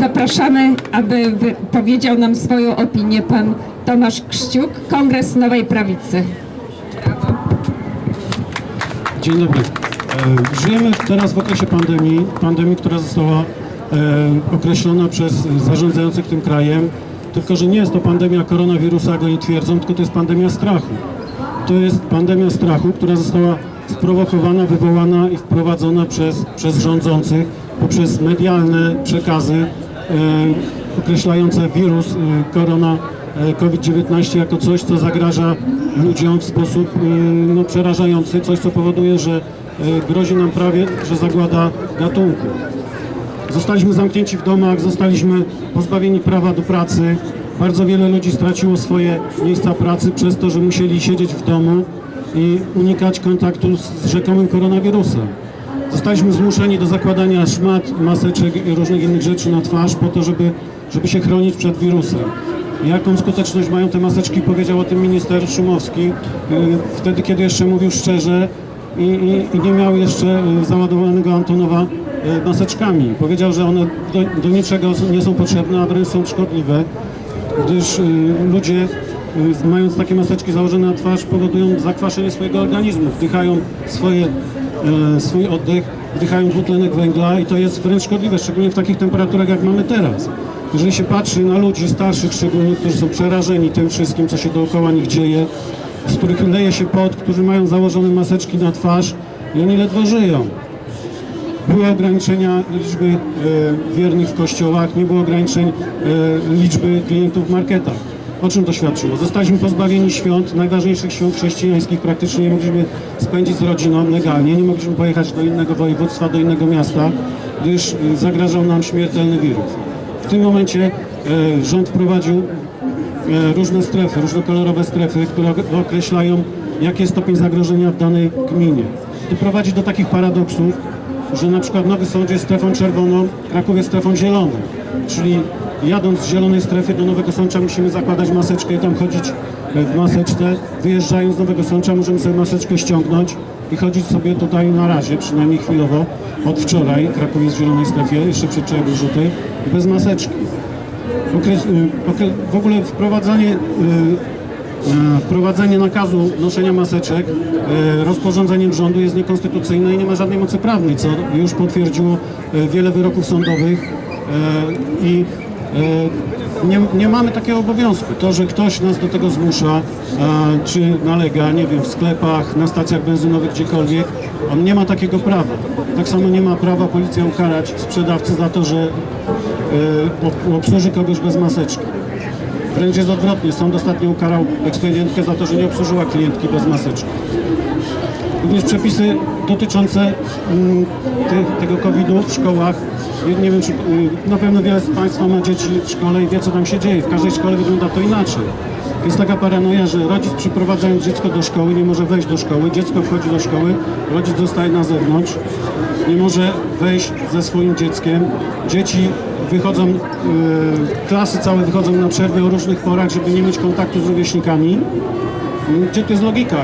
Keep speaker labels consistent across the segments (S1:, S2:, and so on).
S1: zapraszamy, aby powiedział nam swoją opinię pan Tomasz Krzciuk, Kongres Nowej Prawicy.
S2: Dzień dobry. E, Żyjemy teraz w okresie pandemii, pandemii, która została e, określona przez zarządzających tym krajem, tylko że nie jest to pandemia koronawirusa, jak oni twierdzą, tylko to jest pandemia strachu. To jest pandemia strachu, która została sprowokowana, wywołana i wprowadzona przez, przez rządzących poprzez medialne przekazy określające wirus e, korona e, COVID-19 jako coś, co zagraża ludziom w sposób e, no, przerażający, coś, co powoduje, że e, grozi nam prawie, że zagłada gatunku. Zostaliśmy zamknięci w domach, zostaliśmy pozbawieni prawa do pracy. Bardzo wiele ludzi straciło swoje miejsca pracy przez to, że musieli siedzieć w domu i unikać kontaktu z rzekomym koronawirusem. Zostaliśmy zmuszeni do zakładania szmat, maseczek i różnych innych rzeczy na twarz po to, żeby, żeby się chronić przed wirusem. Jaką skuteczność mają te maseczki, powiedział o tym minister Szumowski, yy, wtedy kiedy jeszcze mówił szczerze i, i, i nie miał jeszcze yy, załadowanego Antonowa yy, maseczkami. Powiedział, że one do, do niczego nie są potrzebne, a wręcz są szkodliwe, gdyż y, ludzie y, mając takie maseczki założone na twarz powodują zakwaszenie swojego organizmu, wdychają swoje, y, swój oddech, wdychają dwutlenek węgla i to jest wręcz szkodliwe, szczególnie w takich temperaturach jak mamy teraz. Jeżeli się patrzy na ludzi starszych szczególnie, którzy są przerażeni tym wszystkim, co się dookoła nich dzieje, z których leje się pot, którzy mają założone maseczki na twarz i oni ledwo żyją. Były ograniczenia liczby e, wiernych w kościołach, nie było ograniczeń e, liczby klientów w marketach. O czym to świadczyło? Zostaliśmy pozbawieni świąt, najważniejszych świąt chrześcijańskich, praktycznie nie mogliśmy spędzić z rodziną legalnie, nie mogliśmy pojechać do innego województwa, do innego miasta, gdyż e, zagrażał nam śmiertelny wirus. W tym momencie e, rząd wprowadził e, różne strefy, różnokolorowe strefy, które ok- określają, jaki jest stopień zagrożenia w danej gminie. To prowadzi do takich paradoksów, że na przykład Nowy Sącz jest strefą czerwoną, Kraków jest strefą zieloną. Czyli jadąc z zielonej strefy do Nowego Sącza musimy zakładać maseczkę i tam chodzić e, w maseczce. Wyjeżdżając z Nowego Sącza możemy sobie maseczkę ściągnąć i chodzić sobie tutaj na razie, przynajmniej chwilowo, od wczoraj, Kraków jest w zielonej strefie, jeszcze przedwczoraj był żółty, bez maseczki. Okres, y, w ogóle wprowadzanie, y, y, wprowadzenie nakazu noszenia maseczek y, rozporządzeniem rządu jest niekonstytucyjne i nie ma żadnej mocy prawnej, co już potwierdziło wiele wyroków sądowych i nie, nie mamy takiego obowiązku. To, że ktoś nas do tego zmusza, y, czy nalega, nie wiem, w sklepach, na stacjach benzynowych, gdziekolwiek, on nie ma takiego prawa. Tak samo nie ma prawa policja ukarać sprzedawcy za to, że ob- obsłuży kogoś bez maseczki. Wręcz jest odwrotnie. Sąd ostatnio ukarał ekspedientkę za to, że nie obsłużyła klientki bez maseczki. Również przepisy dotyczące mm, te, tego COVID-u w szkołach. Nie, wiem, czy y, na pewno wiele z Państwa ma dzieci w szkole i wie, co tam się dzieje. W każdej szkole wygląda to inaczej. Jest taka paranoja, że rodzic przyprowadzając dziecko do szkoły nie może wejść do szkoły, dziecko wchodzi do szkoły, rodzic zostaje na zewnątrz, nie może wejść ze swoim dzieckiem. Dzieci wychodzą, y, klasy całe wychodzą na przerwy o różnych porach, żeby nie mieć kontaktu z rówieśnikami. Gdzie to jest logika?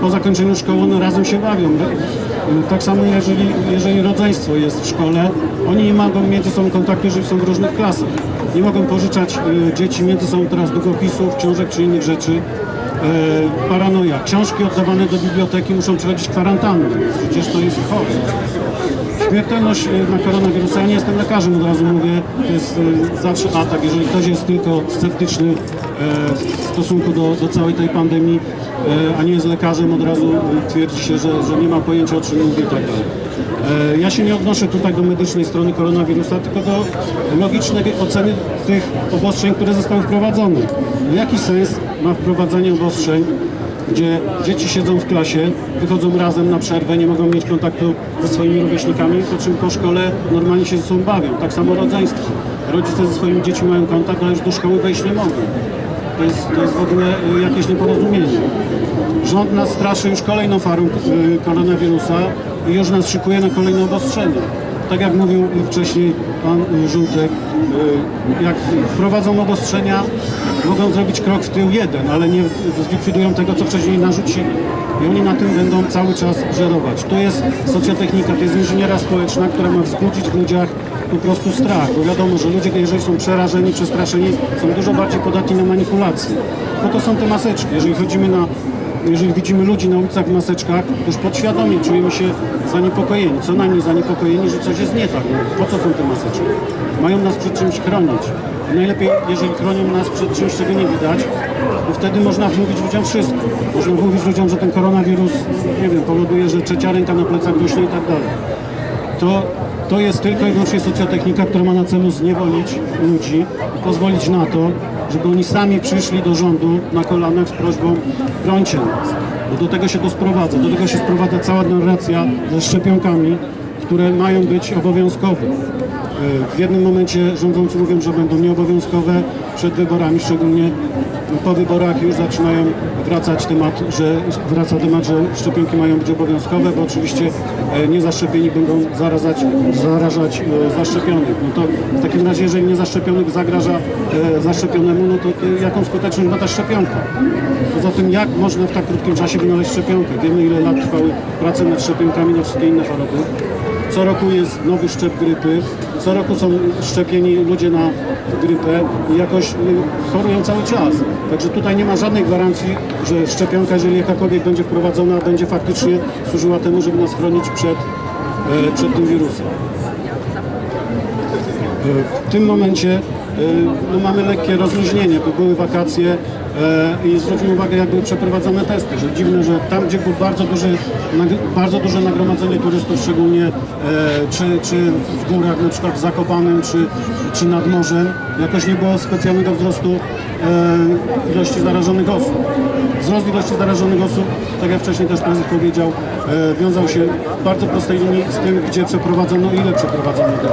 S2: Po zakończeniu szkoły one razem się bawią. Tak samo jeżeli, jeżeli rodzeństwo jest w szkole, oni nie mogą mieć ze sobą kontaktu, jeżeli są w różnych klasach. Nie mogą pożyczać y, dzieci między sobą teraz długopisów, książek czy innych rzeczy. E, paranoja. Książki oddawane do biblioteki muszą przechodzić kwarantannę. Przecież to jest chore. Śmiertelność y, na koronawirusa, ja nie jestem lekarzem, od razu mówię, to jest y, zawsze atak, jeżeli ktoś jest tylko sceptyczny e, w stosunku do, do całej tej pandemii, e, a nie jest lekarzem, od razu twierdzi się, że, że nie ma pojęcia o czym mówi i tak dalej. E, Ja się nie odnoszę tutaj do medycznej strony koronawirusa, tylko do logicznej oceny tych obostrzeń, które zostały wprowadzone. Jaki sens ma wprowadzenie obostrzeń, gdzie dzieci siedzą w klasie, wychodzą razem na przerwę, nie mogą mieć kontaktu ze swoimi rówieśnikami, po czym po szkole normalnie się ze sobą bawią. Tak samo rodzeństwo. Rodzice ze swoimi dziećmi mają kontakt, ale już do szkoły wejść nie mogą. To jest, to jest w ogóle y, jakieś nieporozumienie. Rząd nas straszy już kolejną farą y, koronawirusa i już nas szykuje na kolejne obostrzenia. Tak jak mówił wcześniej pan y, Żółtek, y, jak wprowadzą obostrzenia, mogą zrobić krok w tył jeden, ale nie zlikwidują tego, co wcześniej narzucili. I oni na tym będą cały czas żerować. To jest socjotechnika, to jest inżyniera społeczna, która ma wzbudzić w ludziach po prostu strach, bo wiadomo, że ludzie, jeżeli są przerażeni, przestraszeni, są dużo bardziej podatni na manipulacje. Po to są te maseczki. Jeżeli chodzimy na jeżeli widzimy ludzi na ulicach w maseczkach, to już podświadomie czujemy się zaniepokojeni, co najmniej zaniepokojeni, że coś jest nie tak. No, po co są te maseczki? Mają nas przed czymś chronić. Najlepiej, jeżeli chronią nas przed czymś, czego nie widać, to wtedy można wmówić ludziom wszystko. Można wmówić ludziom, że ten koronawirus, nie wiem, powoduje, że trzecia ręka na plecach rośnie i tak dalej. To, to jest tylko i wyłącznie socjotechnika, która ma na celu zniewolić ludzi pozwolić na to, żeby oni sami przyszli do rządu na kolanach z prośbą brońcie nas. Bo do tego się to sprowadza. Do tego się sprowadza cała narracja ze szczepionkami, które mają być obowiązkowe. E, W jednym momencie rządzący mówią, że będą nieobowiązkowe przed wyborami, szczególnie po wyborach już zaczynają wracać temat, że wraca temat, że szczepionki mają być obowiązkowe, bo oczywiście e, niezaszczepieni będą zarażać, zarażać e, zaszczepionych. No to w takim razie, jeżeli niezaszczepionych zagraża e, zaszczepionemu, no to jaką skuteczność ma ta szczepionka? Poza tym, jak można w tak krótkim czasie wynaleźć szczepionkę? Wiemy, ile lat trwały prace nad szczepionkami na wszystkie inne choroby. Co roku jest nowy szczep grypy, co roku są szczepieni ludzie na grypę i jakoś y, chorują cały czas. Także tutaj nie ma żadnej gwarancji, że szczepionka, jeżeli jakakolwiek będzie wprowadzona, będzie faktycznie służyła temu, żeby nas chronić przed, e, przed tym wirusem. W tym momencie e, no, mamy lekkie rozluźnienie, bo były wakacje i zwróćmy uwagę, jak były przeprowadzone testy, że dziwne, że tam, gdzie było bardzo, duży, bardzo duże nagromadzenie turystów, szczególnie e, czy, czy w górach, na przykład w Zakopanem, czy, czy nad morzem, jakoś nie było specjalnego wzrostu e, ilości zarażonych osób. Wzrost ilości zarażonych osób, tak jak wcześniej też prezes powiedział, e, wiązał się w bardzo prostej linii z tym, gdzie przeprowadzono ile przeprowadzono tych,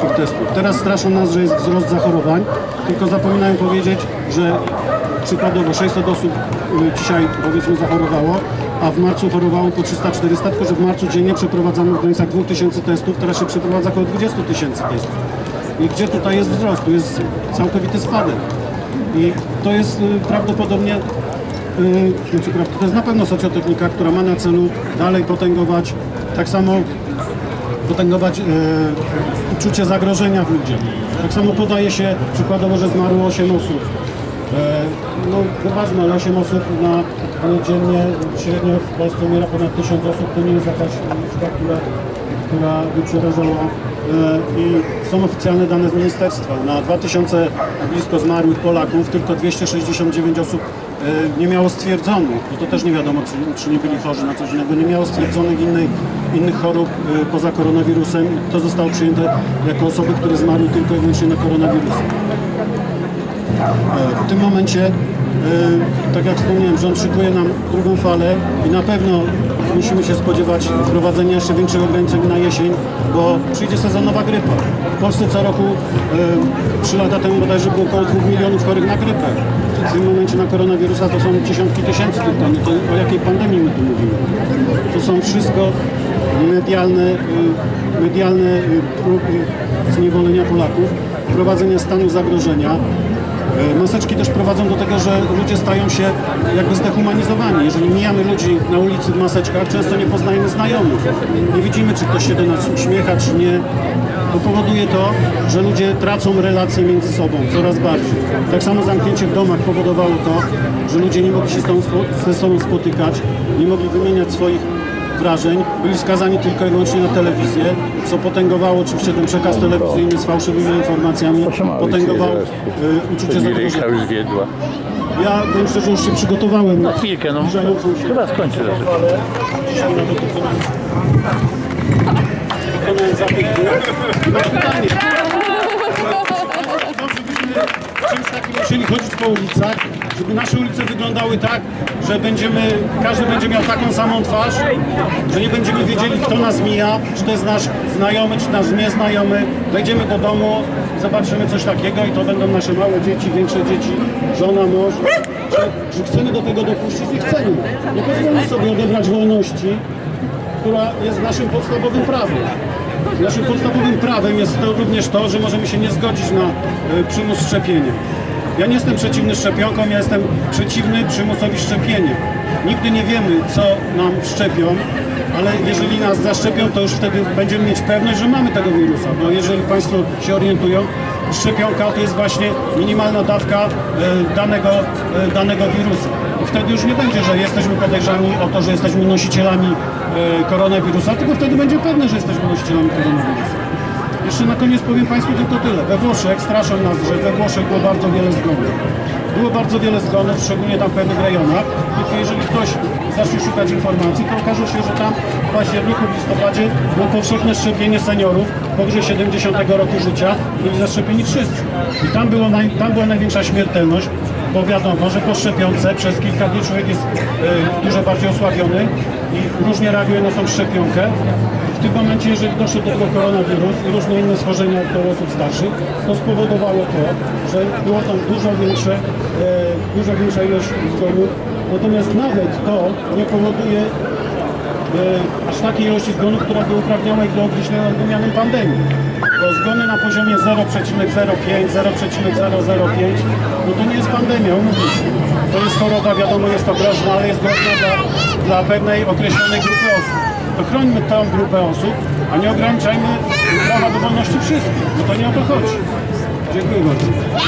S2: tych testów. Teraz straszą nas, że jest wzrost zachorowań, tylko zapominają powiedzieć, że przykładowo 600 osób y, dzisiaj powiedzmy zachorowało, a w marcu chorowało po 300-400, tylko że w marcu dziennie przeprowadzano w granicach 2000 testów, teraz się przeprowadza około 20 tysięcy testów. I gdzie tutaj jest wzrost? Tu jest całkowity spadek. I to jest y, prawdopodobnie znaczy, to jest na pewno socjotechnika, która ma na celu dalej potęgować, tak samo potęgować yy, uczucie zagrożenia w ludziach. Tak samo podaje się przykładowo, że zmarło 8 osób. Yy, no zobaczmy, ale 8 osób na dziennie średnio w Polsce umiera ponad 1000 osób, to nie jest jakaś liczba, która, która by przerażała. Yy, I są oficjalne dane z ministerstwa. Na 2000 blisko zmarłych Polaków tylko 269 osób e, nie miało stwierdzonych, bo to też nie wiadomo, czy, czy nie byli chorzy na coś innego, nie miało stwierdzonych innej, innych chorób e, poza koronawirusem. To zostało przyjęte jako osoby, które zmarły tylko i wyłącznie na koronawirusa. E, W tym momencie, e, tak jak wspomniałem, rząd szykuje nam drugą falę i na pewno musimy się spodziewać wprowadzenia jeszcze większych ograniczeń na jesień, bo przyjdzie sezonowa grypa. W Polsce co roku, e, trzy lata temu bodajże było około 2 milionów chorych na grypę. W tym momencie na koronawirusa to są dziesiątki tysięcy tylko. No to o jakiej pandemii my tu mówimy? To są wszystko medialne, y, medialne próby zniewolenia Polaków, wprowadzenia stanu zagrożenia. Maseczki też prowadzą do tego, że ludzie stają się jakby zdehumanizowani. Jeżeli mijamy ludzi na ulicy w maseczkach, często nie poznajemy znajomych. Nie widzimy, czy ktoś się do nas uśmiecha, czy nie. To powoduje to, że ludzie tracą relacje między sobą coraz bardziej. Tak samo zamknięcie w domach powodowało to, że ludzie nie mogli się ze sobą spotykać, nie mogli wymieniać swoich wrażeń, byli skazani tylko i wyłącznie na telewizję, co potęgowało oczywiście ten przekaz telewizyjny z fałszywymi informacjami, potęgował y, uczucie zagrożenia.
S3: już wiedła.
S2: Ja powiem szczerze, już się przygotowałem na
S3: Chwilkę, no. Chyba skończy raczej.
S2: ale dzisiaj nawet wykonałem, zabieg. Mam pytanie. Musieli chodzić po ulicach, żeby nasze ulice wyglądały tak, że będziemy, każdy będzie miał taką samą twarz, że nie będziemy wiedzieli, kto nas mija, czy to jest nasz znajomy, czy nasz nieznajomy. Wejdziemy do domu, zobaczymy coś takiego i to będą nasze małe dzieci, większe dzieci, żona, mąż. Czy, czy chcemy do tego dopuścić? Nie chcemy. Nie pozwolimy sobie odebrać wolności, która jest naszym podstawowym prawem. Naszym podstawowym prawem jest to również to, że możemy się nie zgodzić na e, przymus szczepienia. Ja nie jestem przeciwny szczepionkom, ja jestem przeciwny przymusowi szczepienia. Nigdy nie wiemy, co nam szczepią, ale jeżeli nas zaszczepią, to już wtedy będziemy mieć pewność, że mamy tego wirusa. Bo jeżeli Państwo się orientują, szczepionka to jest właśnie minimalna dawka e, danego, e, danego wirusa. I wtedy już nie będzie, że jesteśmy podejrzani o to, że jesteśmy nosicielami e, koronawirusa, tylko wtedy będzie pewne, że jesteśmy nosicielami koronawirusa. Jeszcze na koniec powiem Państwu tylko tyle. We Włoszech straszą nas, że we Włoszech było bardzo wiele zgonów. Było bardzo wiele zgonów, szczególnie tam w pewnych rejonach. Tylko jeżeli ktoś zacznie szukać informacji, to okaże się, że tam w październiku, w listopadzie było powszechne szczepienie seniorów powyżej 70 roku życia. Byli zaszczepieni wszyscy. I tam, było naj, tam była największa śmiertelność, bo wiadomo, że po szczepionce przez kilka dni człowiek jest e, dużo bardziej osłabiony i różnie reaguje na tą szczepionkę. W tym momencie, jeżeli doszło do tego koronawirus i różne inne schorzenia u osób starszych, to spowodowało to, że było tam dużo większe, e, dużo większa ilość zgonów. Natomiast nawet to nie powoduje aż takiej ilości zgonów, która by uprawniała ich do określenia mianem pandemii. Bo zgony na poziomie 0,05, 0,005, no to nie jest pandemia. To jest choroba, wiadomo, jest to groźna, ale jest groźna dla, dla pewnej określonej grupy osób. To chrońmy tę grupę osób, a nie ograniczajmy prawa do wolności wszystkich. No to nie o to chodzi. Dziękuję bardzo.